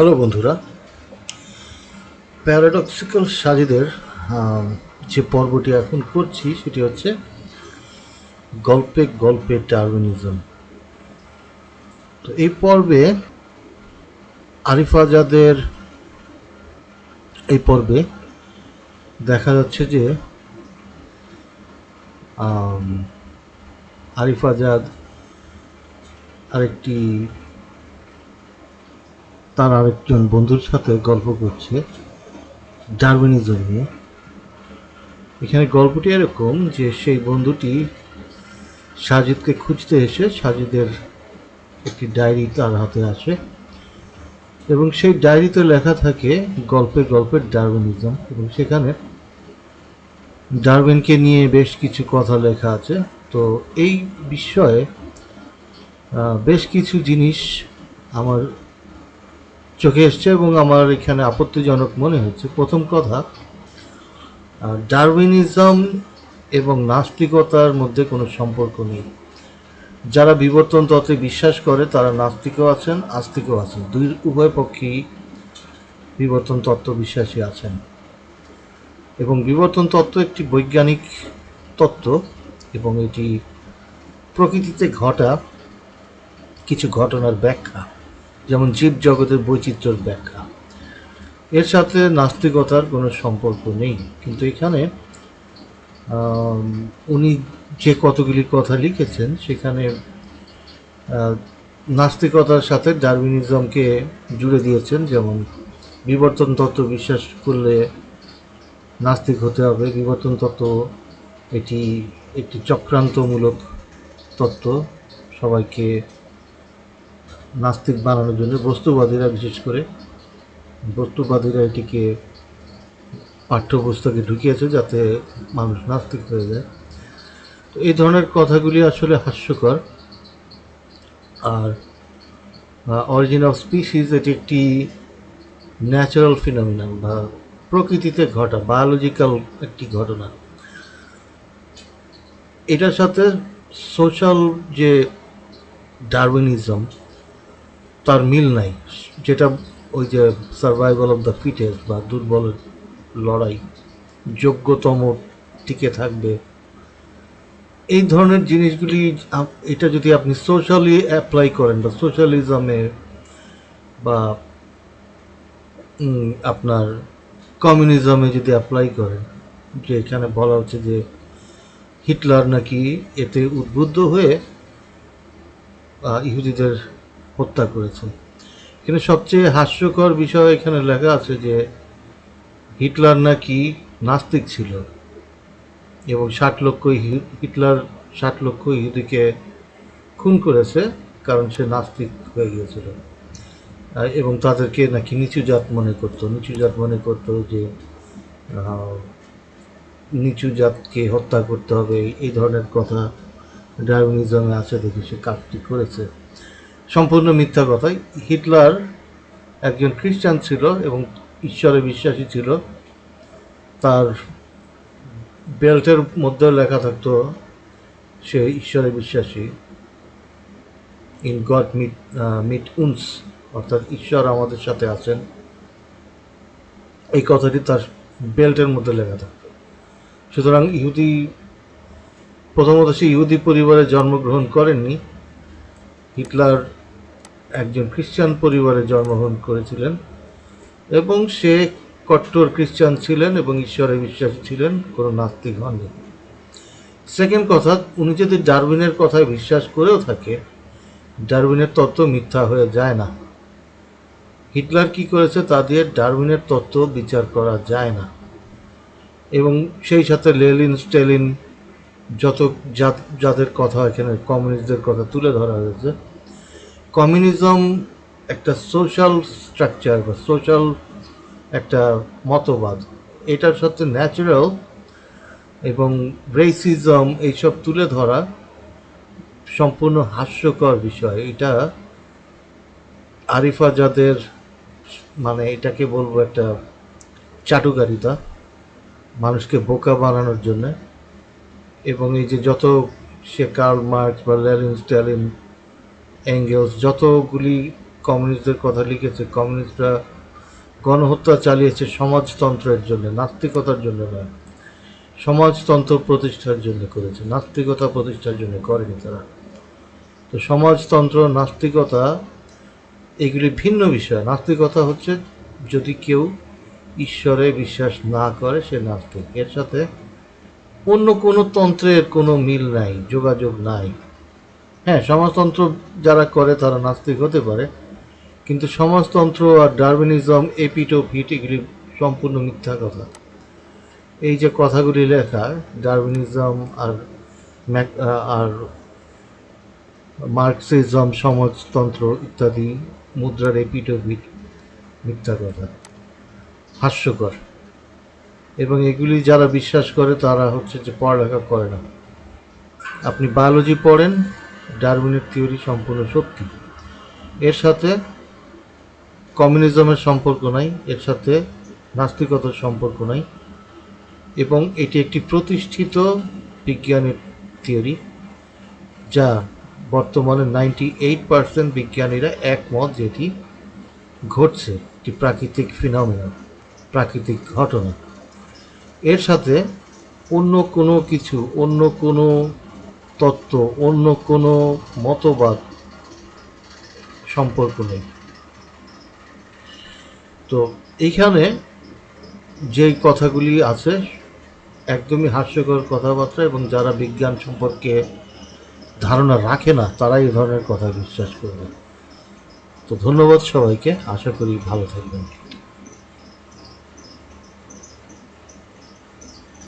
Hello বন্ধুরা। Paradoxical সাজিদের যে পর্বটি এখন করছি সেটি হচ্ছে গল্পে গল্পে ডারউইনিজম তো এই পর্বে আরিফ আজাদের এই পর্বে দেখা যাচ্ছে যে আম, আরিফ আরেকটি তার আরেকজন বন্ধুর সাথে গল্প করছে, ডারউইনিজম নিয়ে। এখানে গল্পটি এরকম যে সেই বন্ধুটি সাজিদকে খুঁজতে এসে সাজিদের একটি ডায়েরি তার হাতে আসে এবং সেই ডায়েরিতে লেখা থাকে গল্পে গল্পে ডারউইনিজম এবং সেখানে ডারউইনকে নিয়ে বেশ কিছু কথা লেখা আছে। তো এই বিষয়ে বেশ কিছু জিনিস আমার চোখে এসছে এবং আমার এখানে আপত্তিজনক মনে হচ্ছে। প্রথম কথা ডারউইনিজম এবং নাস্তিকতার মধ্যে কোনো সম্পর্ক নেই। যারা বিবর্তন তত্ত্বে বিশ্বাস করে, তারা নাস্তিকও আছেন, আস্তিকও আছেন। দুই উভয় পক্ষেই বিবর্তন তত্ত্ব বিশ্বাসী আছেন। এবং বিবর্তন তত্ত্ব একটি বৈজ্ঞানিক তত্ত্ব এবং এটি প্রকৃতিতে ঘটা কিছু ঘটনার ব্যাখ্যা। যেমন জীব জগতের বৈচিত্র্যের ব্যাখ্যা। এর সাথে নাস্তিকতার কোনো সম্পর্ক নেই। কিন্তু এখানে উনি যে কতগুলি কথা লিখেছেন, সেখানে নাস্তিকতার সাথে ডারউইনিজমকে জুড়ে দিয়েছেন। যেমন, বিবর্তন তত্ত্ব বিশ্বাস করলে নাস্তিক হতে হবে। বিবর্তন তত্ত্ব এটি একটি চক্রান্তমূলক তত্ত্ব। সবাইকে নাস্তিক বানানোর জন্য বস্তুবাদীরা, বিশেষ করে বস্তুবাদীরা এটিকে পাঠ্যপুস্তকে ঢুকিয়েছে যাতে মানুষ নাস্তিক হয়ে যায়। তো এই ধরনের কথাগুলি আসলে হাস্যকর। আর অরিজিন অফ স্পিসিস এটি একটি ন্যাচারাল ফিনোমিনাল বা প্রকৃতিতে ঘটা বায়োলজিক্যাল একটি ঘটনা। এটার সাথে সোশ্যাল যে ডারউইনিজম তার মিল নাই। যেটা ওই যে সার্ভাইভাল অফ দ্য ফিটেস্ট বা দুর্বলের লড়াই, যোগ্যতম টিকে থাকবে। এই ধরনের জিনিসগুলি এটা যদি আপনি সোশ্যালি অ্যাপ্লাই করেন বা সোশ্যালিজমে বা আপনার কমিউনিজমে যদি অ্যাপ্লাই করেন, যে এখানে বলা হচ্ছে যে হিটলার নাকি এতে উদ্বুদ্ধ হয়ে ইহুদিদের হত্যা করেছে। এখানে সবচেয়ে হাস্যকর বিষয় এখানে লেখা আছে যে, হিটলার নাকি নাস্তিক ছিল এবং ষাট লক্ষ হিটলার ষাট লক্ষ ইহুদিকে খুন করেছে কারণ সে নাস্তিক হয়ে গিয়েছিল। এবং তাদেরকে নাকি নিচু জাত মনে করতো। নিচু জাত মনে করতো যে নিচু জাতকে হত্যা করতে হবে, এই ধরনের কথা ডারউইনিজমে আছে দেখে সে কাজটি করেছে। সম্পূর্ণ মিথ্যা কথাই। হিটলার একজন খ্রিস্টান ছিল এবং ঈশ্বরে বিশ্বাসী ছিল। তার বেল্টের মধ্যে লেখা থাকতো, সে ঈশ্বরে বিশ্বাসী। ইন গড মিট মিট উন্স। অর্থাৎ ঈশ্বর আমাদের সাথে আছেন। এই কথাটি তার বেল্টের মধ্যে লেখা থাকতো। সুতরাং ইহুদি, প্রথমত সে ইহুদি পরিবারে জন্মগ্রহণ করেননি। হিটলার একজন খ্রিস্টান পরিবারে জন্মগ্রহণ করেছিলেন এবং সে কট্টর খ্রিস্টান ছিলেন এবং ঈশ্বরে বিশ্বাসী ছিলেন, কোনো নাস্তিক হননি। সেকেন্ড কথা, উনি যদি ডারউইনের কথায় বিশ্বাস করেও থাকে, ডারউইনের তত্ত্ব মিথ্যা হয়ে যায় না। হিটলার কি করেছে? তা দিয়ে ডারউইনের তত্ত্ব বিচার করা যায় না। এবং সেই সাথে লেলিন, স্টেলিন, যত যাদের কথা এখানে কমিউনিস্টদের কথা তুলে ধরা হয়েছে কমিউনিজম একটা সোশ্যাল স্ট্রাকচার বা সোশ্যাল একটা মতবাদ। এটার সাথে ন্যাচারাল এবং রেসিজম এইসব তুলে ধরা সম্পূর্ণ হাস্যকর বিষয়। এটা আরিফা যাদের মানে এটাকে বলব একটা চাটুকারিতা, মানুষকে বোকা বানানোর জন্য। এবং এই যে যত সে কার্ল মার্কস বা লেলিন স্ট্যালিন অ্যাঙ্গেলস যতগুলি কমিউনিস্টদের কথা লিখেছে, কমিউনিস্টরা গণহত্যা চালিয়েছে সমাজতন্ত্রের জন্য, নাস্তিকতার জন্য নয়, সমাজতন্ত্র প্রতিষ্ঠার জন্য করেছে, নাস্তিকতা প্রতিষ্ঠার জন্য করেনি তারা। তো সমাজতন্ত্র, নাস্তিকতা, এগুলি ভিন্ন বিষয়। নাস্তিকতা হচ্ছে যদি কেউ ঈশ্বরে বিশ্বাস না করে, সে নাস্তিক। এর সাথে অন্য কোনো তন্ত্রের কোনো মিল নাই, যোগাযোগ নাই। হ্যাঁ সমাজতন্ত্র যারা করে তারা নাস্তিক হতে পারে, কিন্তু সমাজতন্ত্র আর ডারউইনিজম এপিটো ভিট এগুলি সম্পূর্ণ মিথ্যা কথা। এই যে কথাগুলি লেখা, ডারউইনিজম আর আর মার্কসিজম, সমাজতন্ত্র ইত্যাদি, মুদ্রার এপিটো ভিট মিথ্যা কথা। হাস্যকর। এবং এগুলি যারা বিশ্বাস করে তারা হচ্ছে যে পড়ালেখা করে না। আপনি বায়োলজি পড়েন ডারউইনের থিওরি সম্পূর্ণ সত্যি। এর সাথে কমিউনিজমের সম্পর্ক নাই, এর সাথে নাস্তিকতার সম্পর্ক নাই, এবং এটি একটি প্রতিষ্ঠিত বিজ্ঞানের থিওরি, যা বর্তমানে নাইনটি এইট পার্সেন্ট বিজ্ঞানীরা একমত যেটি ঘটছে, একটি প্রাকৃতিক ফিনমিনা প্রাকৃতিক ঘটনা। এর সাথে অন্য কোনো কিছু, অন্য কোনো তত্ত্ব, অন্য কোনো মতবাদ সম্পর্ক নেই। তো এইখানে যেই কথাগুলি আছে, একদমই হাস্যকর কথাবার্তা এবং যারা বিজ্ঞান সম্পর্কে ধারণা রাখে না তারা এই ধরনের কথা বিশ্বাস করবে। তো ধন্যবাদ সবাইকে, আশা করি ভালো থাকবেন।